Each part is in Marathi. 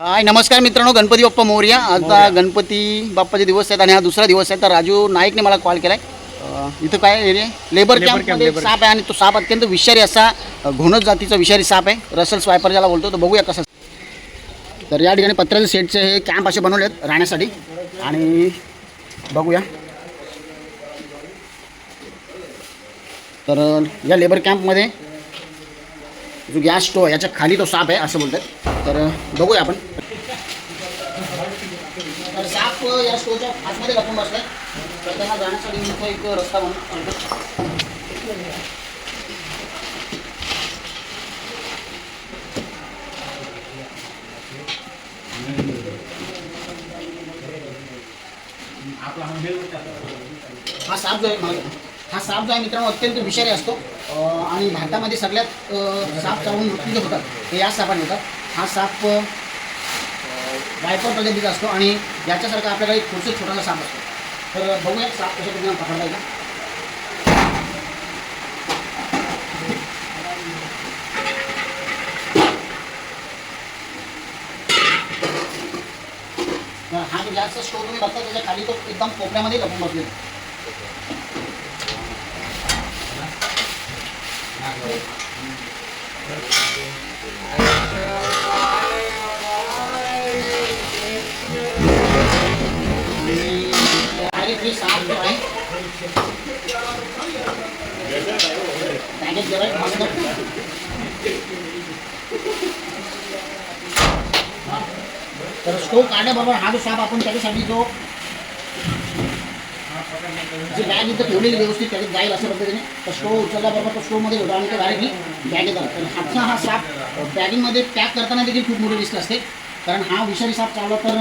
हाय नमस्कार मित्रांनो गणपती बाप्पा मोर्या. आता गणपती बाप्पाचे दिवस आहेत आणि हा दुसरा दिवस आहे. तर राजू नाईकने मला कॉल केलाय. अं, इथं काय एरिया लेबर कॅम्पमध्ये साप आहे आणि तो साप अत्यंत विषारी असा अं, घोणस जातीचा विषारी साप आहे. रसल स्वायपर ज्याला बोलतो तर बघूया कसं तर या ठिकाणी पत्र्याचे सेटचे हे कॅम्प असे बनवलेत राहण्यासाठी. आणि बघूया. तर या लेबर कॅम्पमध्ये जो गॅस स्टो आहे याच्या खाली तो साप आहे असं बोलतात. तर बघूया आपण तर साप या स्टोच्या आतमध्ये लपून बसलाय. तर त्यांना जाण्यासाठी इथं एक रस्ता म्हणून हा साप जो आहे हा साप जो आहे मित्रांनो अत्यंत विषारी असतो. आणि भारतामध्ये सगळ्यात अं, साप चावून मृत्यू होतात. ते या सापाने होतात. हा साप अं, वायपर प्रजातीचा असतो आणि याच्यासारखा आपल्याकडे एक खुर्शीत छोटासा साप असतो तर बघूया साप कशा पद्धतीने पकडता येईल तर हा जो गॅसचा स्टोव तुम्ही बघता त्याच्याखाली तो एकदम कोपऱ्यामध्ये लपून बसलेला आहे. तर स्टोव काढण्याबरोबर हा जो साप आपण त्याच्यासाठी जो जी बॅग इथं ठेवलेली व्यवस्थित त्याच्यात जाईल अशा पद्धतीने. तर स्टोव उचलल्याबरोबर तो स्टोवमध्ये होतो आणि तो डायरेक्टली बॅगे झाला तर हातचा हा साप बॅगिंगमध्ये पॅक करताना देखील खूप मोठी रिस्क असते. कारण हा विषारी साप चावला तर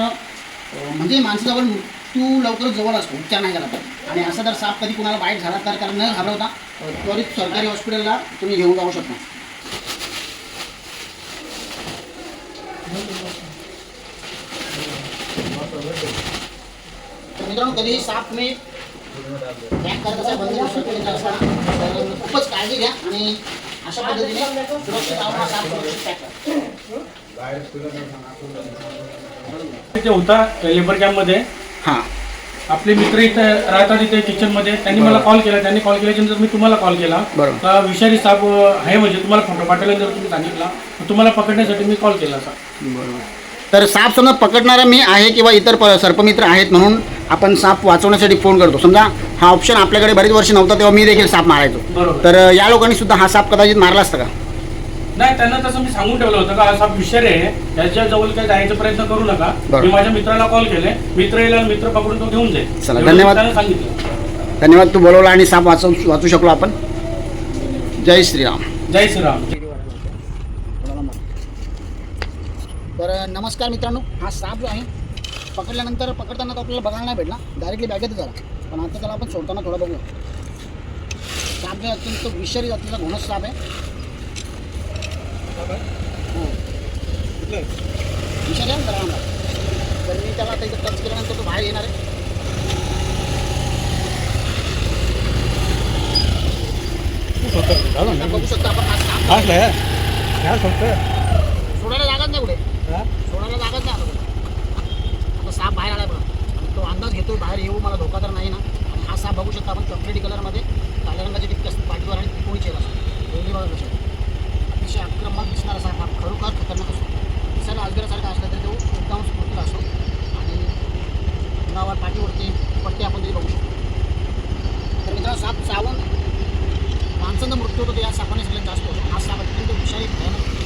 म्हणजे माणसाजवळ मृत्यू लवकर जवळ असतो उपचार नाही झाला तर. आणि असा जर साप कधी कुणाला बाईट झाला तर त्याला न घाबरवता त्वरित सरकारी हॉस्पिटलला तुम्ही घेऊन जाऊ शकता. मित्रांनो कधीही साप करत बंद तर खूपच काळजी घ्या आणि अशा पद्धतीने सुरक्षित आवडा साप होता लेबर कॅम्पमध्ये हां. आपले मित्र इथे राहतात इथे किचनमध्ये त्यांनी मला कॉल केला त्यांनी कॉल केल्याच्यानंतर मी तुम्हाला कॉल केला. बरोबर. का विषारी साप आहे म्हणजे तुम्हाला फोटो पाठवल्यानंतर तुम्ही सांगितला. तुम्हाला पकडण्यासाठी मी कॉल केला असा तर साप समजा पकडणारा मी आहे किंवा इतर प सर्पमित्र आहेत म्हणून आपण साप वाचवण्यासाठी फोन करतो. समजा हा ऑप्शन आपल्याकडे बरीच वर्ष नव्हता तेव्हा मी देखील साप मारायचो. बरोबर. तर या लोकांनी सुद्धा हा साप कदाचित मारला असता का? नाही त्यांना तसं मी सांगून ठेवलं होतं का हा साप विषारी आहे त्याच्याजवळ काही जायचा प्रयत्न करू नका. बरोबर. मी माझ्या मित्राला कॉल केले. मित्र येईल आणि मित्र पकडून तो घेऊन जाईल. चला, एवढं धन्यवाद. त्यांना सांगितलं. धन्यवाद तू बोलवला आणि साप वाचवू वाचू शकलो आपण. जय श्रीराम. जय श्रीराम. तर नमस्कार मित्रांनो. हा साप जो आहे पकडल्यानंतर पकडताना तो आपल्याला बघायला नाही भेटला डायरेक्टली बॅगेतच आला पण आता त्याला आपण सोडताना थोडा बघूया. साप जो अत्यंत विषारी जातीचा घोणस साप आहे. हो. विषारी आहे जरा. तर मी त्याला आता इथं टच केल्यानंतर तो बाहेर येणार आहे. बघू शकतो आपण हा साप सोडायला जागाच नाही कुठे. साप बाहेर आला बघा. तो अंदाज घेतो बाहेर येऊ मला धोका तर नाही ना. आणि हा साप बघू शकता आपण चॉकलेटी कलरमध्ये काळ्या रंगाची टिपकी असते पाठीवर आणि त्रिकोणी चेहरा असतो दोन्ही बघा कशा अतिशय आक्रमक दिसणारा साप हा खरोखर खतरनाक असतो. दिसायला अजगरासारखा असला तरी तो एकदम स्फूर्तीला असतो. आणि अंगावर पाठीवरती पट्टी आपण तरी बघू शकतो. तर मित्रांनो साप चावून माणसांचा मृत्यू होतो या सापाने सगळ्यात जास्त होतो. हा साप अत्यंत विषारी भयानक